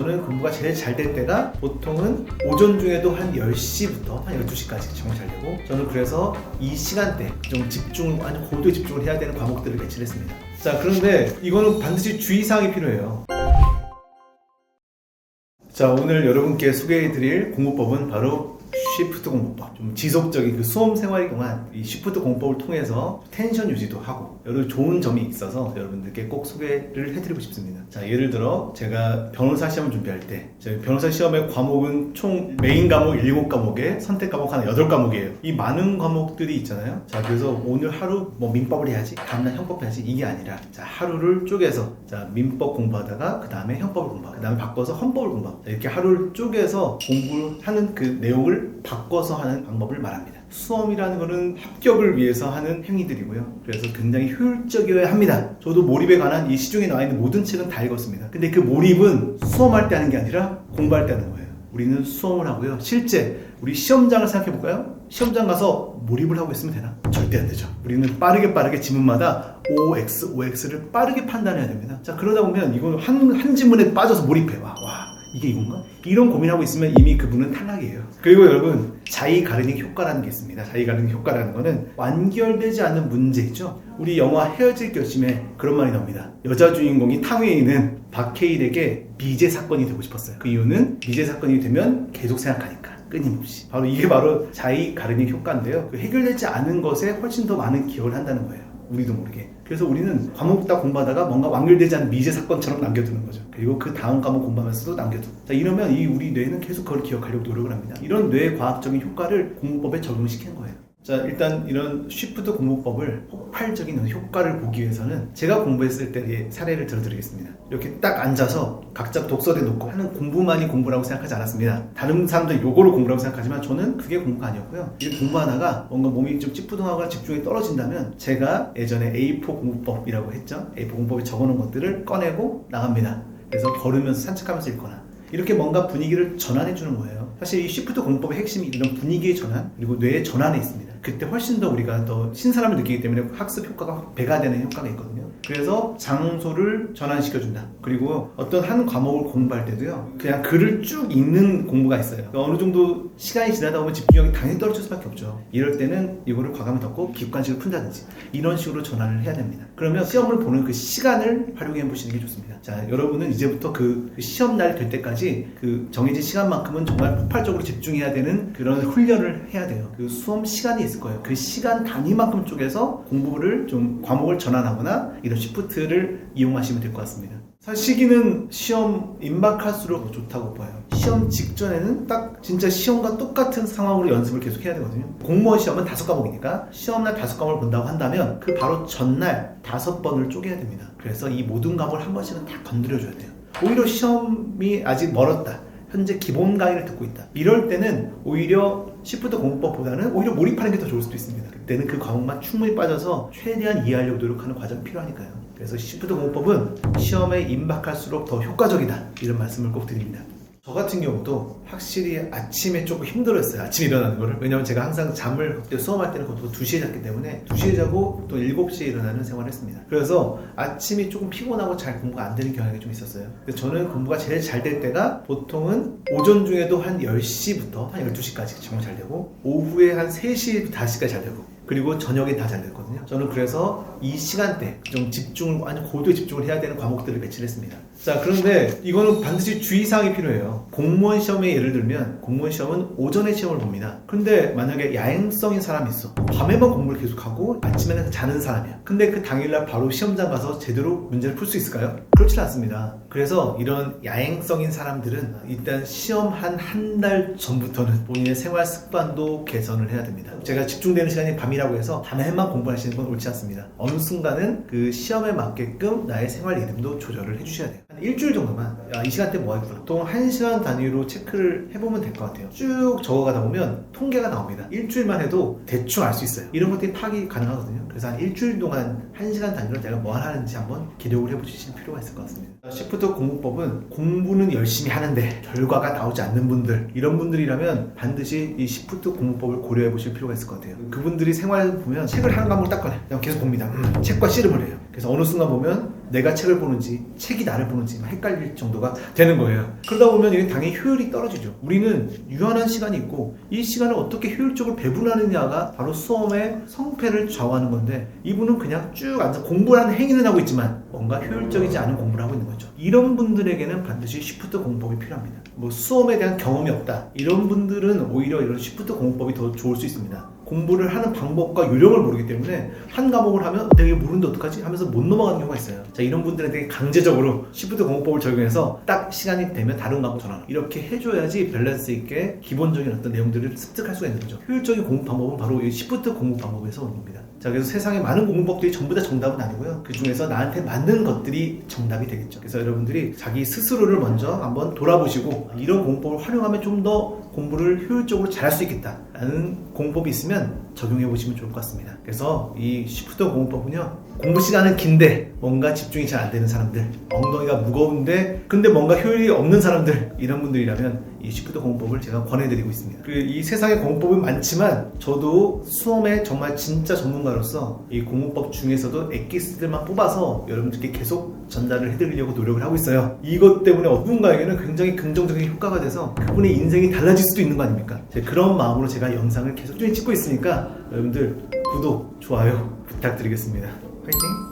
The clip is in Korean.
저는 공부가 제일 잘 될 때가 보통은 오전 중에도 한 10시부터 한 12시까지 정말 잘 되고 저는 그래서 이 시간대 좀 집중, 아주 고도의 집중을 해야 되는 과목들을 배치를 했습니다. 자, 그런데 이거는 반드시 주의사항이 필요해요. 자, 오늘 여러분께 소개해드릴 공부법은 바로 쉬프트 공부법. 좀 지속적인 그 수험 생활 동안 이 쉬프트 공부법을 통해서 텐션 유지도 하고 여러 좋은 점이 있어서 여러분들께 꼭 소개를 해드리고 싶습니다. 자, 예를 들어 제가 변호사 시험을 준비할 때 변호사 시험의 과목은 총 메인 과목 7과목에 선택 과목 하나 8과목이에요. 이 많은 과목들이 있잖아요. 자, 그래서 오늘 하루 뭐 민법을 해야지, 다음날 형법 해야지 이게 아니라 자, 하루를 쪼개서 자, 민법 공부하다가 그 다음에 형법을 공부하고 그 다음에 바꿔서 헌법을 공부하고 자, 이렇게 하루를 쪼개서 공부하는 그 내용을 바꿔서 하는 방법을 말합니다. 수험이라는 것은 합격을 위해서 하는 행위들이고요. 그래서 굉장히 효율적이어야 합니다. 저도 몰입에 관한 이 시중에 나와 있는 모든 책은 다 읽었습니다. 근데 그 몰입은 수험할 때 하는 게 아니라 공부할 때 하는 거예요. 우리는 수험을 하고요. 실제 우리 시험장을 생각해 볼까요? 시험장 가서 몰입을 하고 있으면 되나? 절대 안 되죠. 우리는 빠르게 빠르게 지문마다 OX, OX를 빠르게 판단해야 됩니다. 자, 그러다 보면 이건 한, 한 지문에 빠져서 몰입해. 와, 와. 이게 이건가? 이런 고민하고 있으면 이미 그분은 탈락이에요. 그리고 여러분, 자의 가르닝 효과라는 게 있습니다. 자의 가르닝 효과라는 거는 완결되지 않는 문제 있죠? 우리 영화 헤어질 결심에 그런 말이 나옵니다. 여자 주인공이 탕웨에 있는 박해일에게 미제 사건이 되고 싶었어요. 그 이유는 미제 사건이 되면 계속 생각하니까. 끊임없이. 바로 이게 바로 자의 가르닝 효과인데요. 그 해결되지 않은 것에 훨씬 더 많은 기여를 한다는 거예요. 우리도 모르게. 그래서 우리는 과목 다 공부하다가 뭔가 완결되지 않은 미제 사건처럼 남겨두는 거죠. 그리고 그 다음 과목 공부하면서도 남겨두고. 자, 이러면 이 우리 뇌는 계속 그걸 기억하려고 노력을 합니다. 이런 뇌 과학적인 효과를 공부법에 적용시키는 거예요. 자, 일단 이런 쉬프트 공부법을 폭발적인 효과를 보기 위해서는 제가 공부했을 때의 사례를 들어드리겠습니다. 이렇게 딱 앉아서 각자 독서대 놓고 하는 공부만이 공부라고 생각하지 않았습니다. 다른 사람들 요거를 공부라고 생각하지만 저는 그게 공부가 아니었고요. 이렇게 공부하다가 뭔가 몸이 좀 찌뿌둥하거나 집중이 떨어진다면 제가 예전에 A4 공부법이라고 했죠. A4 공부법에 적어놓은 것들을 꺼내고 나갑니다. 그래서 걸으면서 산책하면서 읽거나 이렇게 뭔가 분위기를 전환해 주는 거예요. 사실 이 쉬프트 공부법의 핵심이 이런 분위기의 전환 그리고 뇌의 전환에 있습니다. 그때 훨씬 더 우리가 더 신사람을 느끼기 때문에 학습 효과가 배가 되는 효과가 있거든요. 그래서 장소를 전환시켜준다. 그리고 어떤 한 과목을 공부할 때도요, 그냥 글을 쭉 읽는 공부가 있어요. 그러니까 어느 정도 시간이 지나다 보면 집중력이 당연히 떨어질 수밖에 없죠. 이럴 때는 이거를 과감히 덮고 기관식을 푼다든지 이런 식으로 전환을 해야 됩니다. 그러면 시험을 보는 그 시간을 활용해 보시는 게 좋습니다. 자, 여러분은 이제부터 그 시험 날 될 때까지 그 정해진 시간만큼은 정말 폭발적으로 집중해야 되는 그런 훈련을 해야 돼요. 그 수험 시간이 있을 거예요. 그 시간 단위만큼 쪽에서 공부를 좀 과목을 전환하거나 이런 시프트를 이용하시면 될 것 같습니다. 사실 시기는 시험 임박할수록 더 좋다고 봐요. 시험 직전에는 딱 진짜 시험과 똑같은 상황으로 연습을 계속 해야 되거든요. 공무원 시험은 다섯 과목이니까 시험날 다섯 과목을 본다고 한다면 그 바로 전날 다섯 번을 쪼개야 됩니다. 그래서 이 모든 과목을 한 번씩은 다 건드려줘야 돼요. 오히려 시험이 아직 멀었다. 현재 기본 강의를 듣고 있다. 이럴 때는 오히려 시프트 공부법보다는 오히려 몰입하는 게 더 좋을 수도 있습니다. 그때는 그 과목만 충분히 빠져서 최대한 이해하려고 노력하는 과정이 필요하니까요. 그래서 시프트 공부법은 시험에 임박할수록 더 효과적이다. 이런 말씀을 꼭 드립니다. 저 같은 경우도 확실히 아침에 조금 힘들었어요. 아침에 일어나는 거를. 왜냐면 제가 항상 잠을 그때 수험할 때는 보통 2시에 잤기 때문에 2시에 자고 또 7시에 일어나는 생활을 했습니다. 그래서 아침이 조금 피곤하고 잘 공부가 안 되는 경향이 좀 있었어요. 그래서 저는 공부가 제일 잘 될 때가 보통은 오전 중에도 한 10시부터 한 12시까지 정말 잘 되고 오후에 한 3시, 5시까지 잘 되고 그리고 저녁에 다잘 됐거든요. 저는 그래서 이 시간대 좀 집중, 아니 고도의 집중을 해야 되는 과목들을 배치를 했습니다. 자, 그런데 이거는 반드시 주의사항이 필요해요. 공무원 시험에 예를 들면 공무원 시험은 오전에 시험을 봅니다. 근데 만약에 야행성인 사람이 있어. 밤에만 공부를 계속하고 아침에는 자는 사람이야. 근데 그 당일날 바로 시험장 가서 제대로 문제를 풀 수 있을까요? 그렇지 않습니다. 그래서 이런 야행성인 사람들은 일단 시험 한 한 달 전부터는 본인의 생활 습관도 개선을 해야 됩니다. 제가 집중되는 시간이 밤이 라고 해서 밤에만 공부하시는 건 옳지 않습니다. 어느 순간은 그 시험에 맞게끔 나의 생활 리듬도 조절을 해주셔야 돼요. 한 일주일 정도만 야, 이 시간대 뭐 했구나. 보통 한 시간 단위로 체크를 해보면 될 것 같아요. 쭉 적어가다 보면 통계가 나옵니다. 일주일만 해도 대충 알 수 있어요. 이런 것들이 파악이 가능하거든요. 그래서 한 일주일 동안 한 시간 단위로 내가 뭐 하는지 한번 기록을 해보실 필요가 있을 것 같습니다. 시프트 공부법은 공부는 열심히 하는데 결과가 나오지 않는 분들 이런 분들이라면 반드시 이 시프트 공부법을 고려해 보실 필요가 있을 것 같아요. 그분들이 생활을 보면 책을 한 과목을 딱 꺼내 그냥 계속 봅니다. 음, 책과 씨름을 해요. 그래서 어느 순간 보면 내가 책을 보는지 책이 나를 보는지 막 헷갈릴 정도가 되는 거예요. 그러다 보면 이게 당연히 효율이 떨어지죠. 우리는 유한한 시간이 있고 이 시간을 어떻게 효율적으로 배분하느냐가 바로 수험의 성패를 좌우하는 건데 이분은 그냥 쭉 앉아 공부라는 행위는 하고 있지만 뭔가 효율적이지 않은 공부를 하고 있는 거죠. 이런 분들에게는 반드시 쉬프트 공법이 필요합니다. 뭐 수험에 대한 경험이 없다. 이런 분들은 오히려 이런 쉬프트 공법이 더 좋을 수 있습니다. 공부를 하는 방법과 요령을 모르기 때문에 한 과목을 하면 이거 모르는데 어떡하지? 하면서 못 넘어가는 경우가 있어요. 자, 이런 분들한테 강제적으로 시프트 공법을 적용해서 딱 시간이 되면 다른 과목 전환. 이렇게 해줘야지 밸런스 있게 기본적인 어떤 내용들을 습득할 수가 있는 거죠. 효율적인 공부 방법은 바로 이 시프트 공부 방법에서 오는 겁니다. 자, 그래서 세상에 많은 공부법들이 전부 다 정답은 아니고요. 그 중에서 나한테 맞는 것들이 정답이 되겠죠. 그래서 여러분들이 자기 스스로를 먼저 한번 돌아보시고 이런 공법을 활용하면 좀 더 공부를 효율적으로 잘할 수 있겠다라는 공법이 있으면 적용해 보시면 좋을 것 같습니다. 그래서 이 시프트 공법은요. 공부 시간은 긴데 뭔가 집중이 잘 안 되는 사람들, 엉덩이가 무거운데 근데 뭔가 효율이 없는 사람들 이런 분들이라면 이 시프트 공법을 제가 권해드리고 있습니다. 그이 세상에 공법은 많지만 저도 수험에 정말 진짜 전문가로서 이 공부법 중에서도 엑기스들만 뽑아서 여러분들께 계속 전달을 해드리려고 노력을 하고 있어요. 이것 때문에 누군가에게는 굉장히 긍정적인 효과가 돼서 그분의 인생이 달라질 수도 있는 거 아닙니까? 제 그런 마음으로 제가 영상을 계속 찍고 있으니까 여러분들 구독, 좋아요 부탁드리겠습니다. 화이팅!